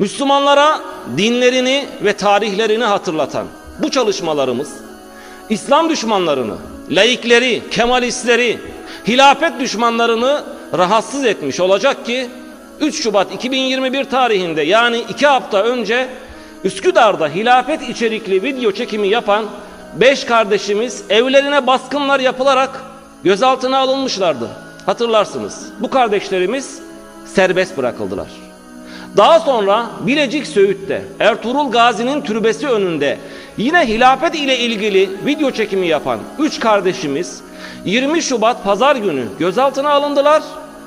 Müslümanlara dinlerini ve tarihlerini hatırlatan bu çalışmalarımız İslam düşmanlarını, laikleri, kemalistleri, hilafet düşmanlarını rahatsız etmiş olacak ki 3 Şubat 2021 tarihinde yani 2 hafta önce Üsküdar'da hilafet içerikli video çekimi yapan 5 kardeşimiz evlerine baskınlar yapılarak gözaltına alınmışlardı. Hatırlarsınız. Bu kardeşlerimiz serbest bırakıldılar. Daha sonra Bilecik Söğüt'te Ertuğrul Gazi'nin türbesi önünde yine hilafet ile ilgili video çekimi yapan 3 kardeşimiz 20 Şubat pazar günü gözaltına alındılar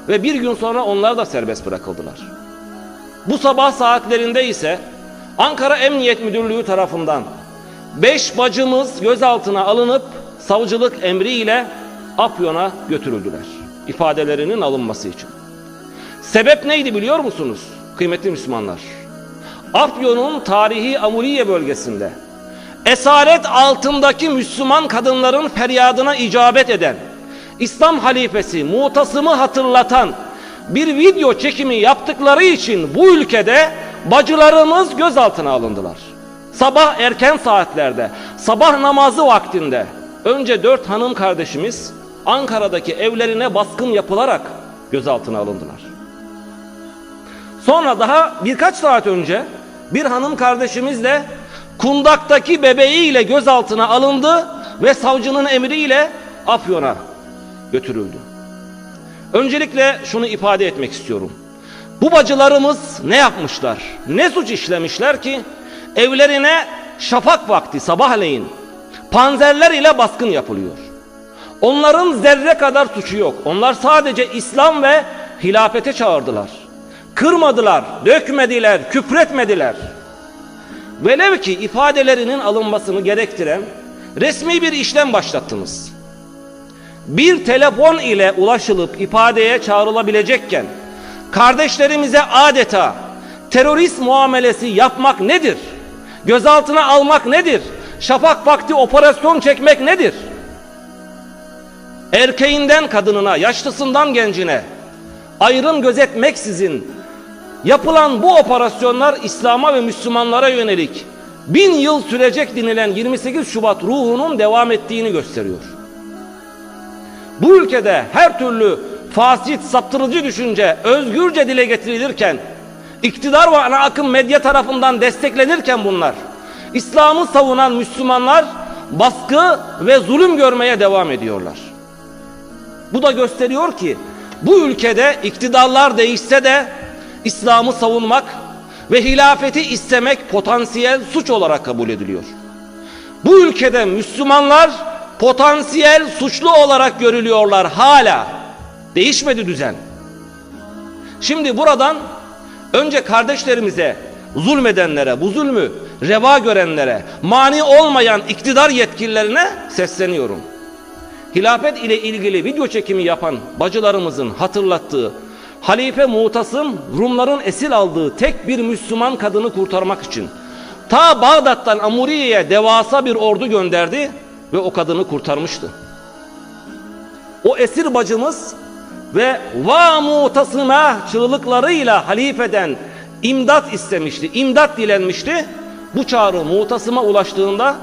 ve bir gün sonra onlar da serbest bırakıldılar. Bu sabah saatlerinde ise Ankara Emniyet Müdürlüğü tarafından 5 bacımız gözaltına alınıp savcılık emriyle Afyon'a götürüldüler ifadelerinin alınması için. Sebep neydi biliyor musunuz kıymetli Müslümanlar? Afyon'un tarihi Amuriye bölgesinde esaret altındaki Müslüman kadınların feryadına icabet eden İslam halifesi Mutasım'ı hatırlatan bir video çekimi yaptıkları için bu ülkede bacılarımız gözaltına alındılar. Sabah erken saatlerde, sabah namazı vaktinde önce dört hanım kardeşimiz Ankara'daki evlerine baskın yapılarak gözaltına alındılar. Sonra daha birkaç saat önce bir hanım kardeşimiz de kundaktaki bebeğiyle gözaltına alındı ve savcının emriyle Afyon'a götürüldü. Öncelikle şunu ifade etmek istiyorum. Bu bacılarımız ne yapmışlar? Ne suç işlemişler ki evlerine şafak vakti sabahleyin panzerler ile baskın yapılıyor. Onların zerre kadar suçu yok. Onlar sadece İslam ve hilafete çağırdılar. Kırmadılar, dökmediler, küfretmediler. Velev ki ifadelerinin alınmasını gerektiren resmi bir işlem başlattınız. Bir telefon ile ulaşılıp ifadeye çağrılabilecekken kardeşlerimize adeta terörist muamelesi yapmak nedir? Gözaltına almak nedir? Şafak vakti operasyon çekmek nedir? Erkeğinden kadınına, yaşlısından gencine ayrım gözetmeksizin yapılan bu operasyonlar İslam'a ve Müslümanlara yönelik bin yıl sürecek denilen 28 Şubat ruhunun devam ettiğini gösteriyor. Bu ülkede her türlü fasit, saptırıcı düşünce özgürce dile getirilirken, iktidar ve ana akım medya tarafından desteklenirken bunlar, İslam'ı savunan Müslümanlar baskı ve zulüm görmeye devam ediyorlar. Bu da gösteriyor ki bu ülkede iktidarlar değişse de İslam'ı savunmak ve hilafeti istemek potansiyel suç olarak kabul ediliyor. Bu ülkede Müslümanlar potansiyel suçlu olarak görülüyorlar hala. Değişmedi düzen. Şimdi buradan önce kardeşlerimize, zulmedenlere, bu zulmü reva görenlere, mani olmayan iktidar yetkililerine sesleniyorum. Hilafet ile ilgili video çekimi yapan bacılarımızın hatırlattığı Halife Mutasım Rumların esir aldığı tek bir Müslüman kadını kurtarmak için ta Bağdat'tan Amuriye'ye devasa bir ordu gönderdi ve o kadını kurtarmıştı. O esir bacımız ve va mutasıma çığlıklarıyla halifeden imdat istemişti, imdat dilenmişti. Bu çağrı mutasıma ulaştığında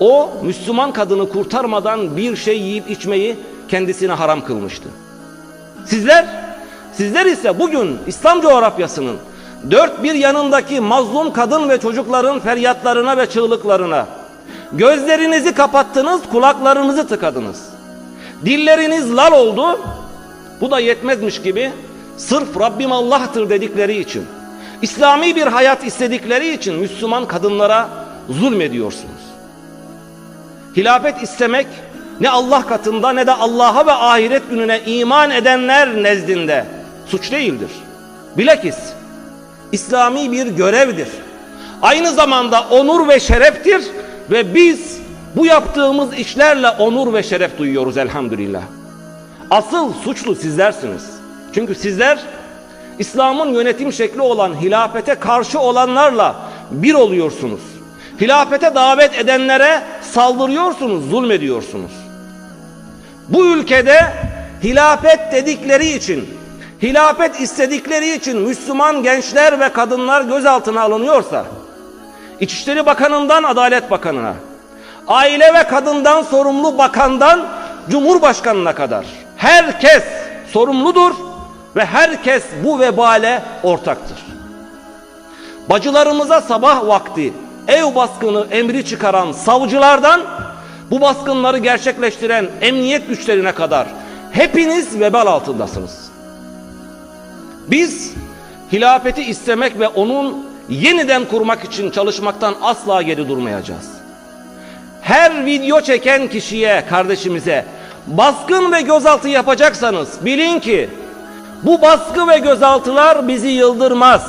o Müslüman kadını kurtarmadan bir şey yiyip içmeyi kendisine haram kılmıştı. Sizler, sizler ise bugün İslam coğrafyasının dört bir yanındaki mazlum kadın ve çocukların feryatlarına ve çığlıklarına gözlerinizi kapattınız, kulaklarınızı tıkadınız. Dilleriniz lal oldu. Bu da yetmezmiş gibi sırf Rabbim Allah'tır dedikleri için, İslami bir hayat istedikleri için Müslüman kadınlara zulmediyorsunuz. Hilafet istemek ne Allah katında ne de Allah'a ve ahiret gününe iman edenler nezdinde suç değildir. Bilakis İslami bir görevdir. Aynı zamanda onur ve şereftir ve biz bu yaptığımız işlerle onur ve şeref duyuyoruz elhamdülillah. Asıl suçlu sizlersiniz. Çünkü sizler İslam'ın yönetim şekli olan hilafete karşı olanlarla bir oluyorsunuz. Hilafete davet edenlere saldırıyorsunuz, zulmediyorsunuz. Bu ülkede hilafet dedikleri için hilafet istedikleri için Müslüman gençler ve kadınlar gözaltına alınıyorsa, İçişleri Bakanı'ndan Adalet Bakanı'na, aile ve kadından sorumlu bakandan Cumhurbaşkanı'na kadar herkes sorumludur ve herkes bu vebale ortaktır. Bacılarımıza sabah vakti ev baskını emri çıkaran savcılardan bu baskınları gerçekleştiren emniyet güçlerine kadar hepiniz vebal altındasınız. Biz hilafeti istemek ve onun yeniden kurmak için çalışmaktan asla geri durmayacağız. Her video çeken kişiye, kardeşimize baskın ve gözaltı yapacaksanız bilin ki bu baskı ve gözaltılar bizi yıldırmaz.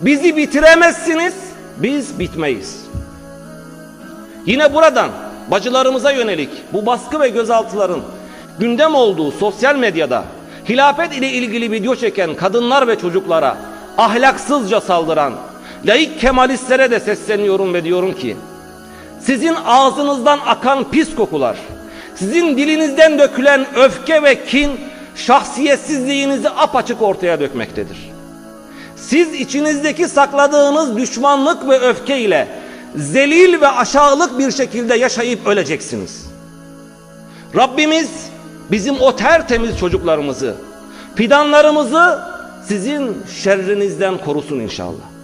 Bizi bitiremezsiniz, biz bitmeyiz. Yine buradan bacılarımıza yönelik bu baskı ve gözaltıların gündem olduğu sosyal medyada hilafet ile ilgili video çeken kadınlar ve çocuklara ahlaksızca saldıran laik kemalistlere de sesleniyorum ve diyorum ki sizin ağzınızdan akan pis kokular, sizin dilinizden dökülen öfke ve kin şahsiyetsizliğinizi apaçık ortaya dökmektedir. Siz içinizdeki sakladığınız düşmanlık ve öfke ile zelil ve aşağılık bir şekilde yaşayıp öleceksiniz. Rabbimiz bizim o tertemiz çocuklarımızı, fidanlarımızı sizin şerrinizden korusun inşallah.